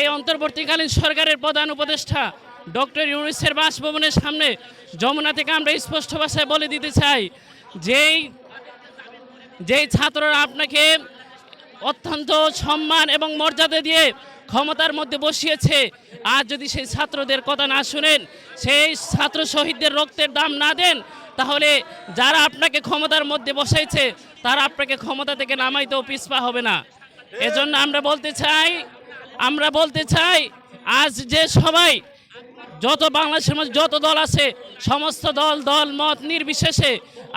এই অন্তর্বর্তীকালীন সরকারের প্রধান উপদেষ্টা ডক্টর ইউনুসের বাসভবনের সামনে যমুনা থেকে আমরা স্পষ্ট ভাষায় বলে দিতে চাই, যেই যেই ছাত্ররা আপনাকে অত্যন্ত সম্মান এবং মর্যাদা দিয়ে ক্ষমতার মধ্যে বসিয়েছে, আর যদি সেই ছাত্রদের কথা না শুনেন, সেই ছাত্র শহীদদের রক্তের দাম না দেন, তাহলে যারা আপনাকে ক্ষমতার মধ্যে বসাইছে, তারা আপনাকে ক্ষমতা থেকে নামাইতেও পিছপা হবে না। এজন্য আমরা বলতে চাই আমরা বলতে চাই, আজ যে সবাই যত বাংলাদেশের মধ্যে যত দল আছে, সমস্ত দল দল, মত নির্বিশেষে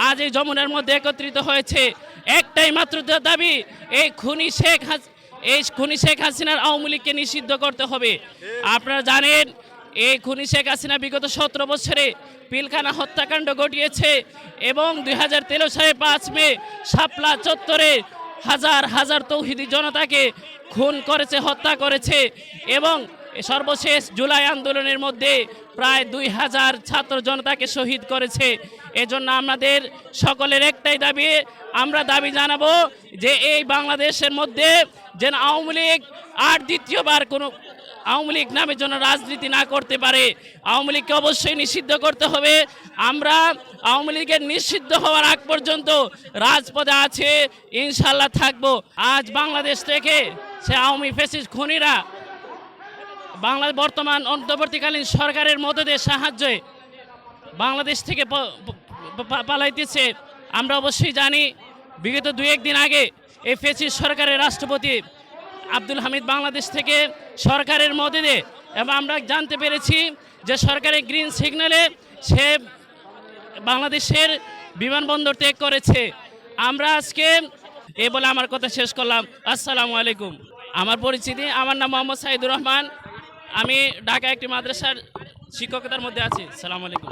আজ এই যমুনার মধ্যে একত্রিত হয়েছে। একটাই মাত্র দাবি, এই খুনি শেখ হাস, এই খুনি শেখ হাসিনার আওয়ামী লীগকে নিষিদ্ধ করতে হবে। আপনারা জানেন, এই খুনি শেখ হাসিনা বিগত সতেরো বছরে পিলখানা হত্যাকাণ্ড ঘটিয়েছে এবং দুই হাজার তেরো সালে পাঁচ মে শাপলা চত্বরে হাজার হাজার তৌহিদি জনতাকে খুন করেছে, হত্যা করেছে এবং সর্বশেষ জুলাই আন্দোলনের মধ্যে প্রায় দুই হাজার ছাত্র জনতাকে শহীদ করেছে। এজন্য আমাদের সকলের একটাই দাবি, আমরা দাবি জানাব যে এই বাংলাদেশের মধ্যে যেন আওয়ামী লীগ আর দ্বিতীয়বার কোনো আওয়ামী লীগ নামের জন্য রাজনীতি না করতে পারে, আওয়ামী লীগকে অবশ্যই নিষিদ্ধ করতে হবে। আমরা আওয়ামী লীগের নিষিদ্ধ হওয়ার আগ পর্যন্ত রাজপথে আছে ইনশাল্লাহ থাকব। আজ বাংলাদেশ থেকে সে আওয়ামী ফেসিস খুনিরা বাংলা, বর্তমান অন্তর্বর্তীকালীন সরকারের মদদের সাহায্যে বাংলাদেশ থেকে পালাইতেছে। আমরা অবশ্যই জানি, বিগত দুই একদিন আগে এই ফেসিস সরকারের রাষ্ট্রপতি আব্দুল হামিদ বাংলাদেশ থেকে সরকারের মদদে, এবং আমরা জানতে পেরেছি যে সরকারের গ্রিন সিগন্যালে সে বাংলাদেশের বিমানবন্দর ত্যাগ করেছে। আমরা আজকে এ বলে আমার কথা শেষ করলাম। আসসালামু আলাইকুম। আমার পরিচিতি, আমার নাম মোহাম্মদ সাইদুর রহমান। আমি ঢাকা একটি মাদ্রাসার শিক্ষকতার মধ্যে আছি। সালাম আলাইকুম।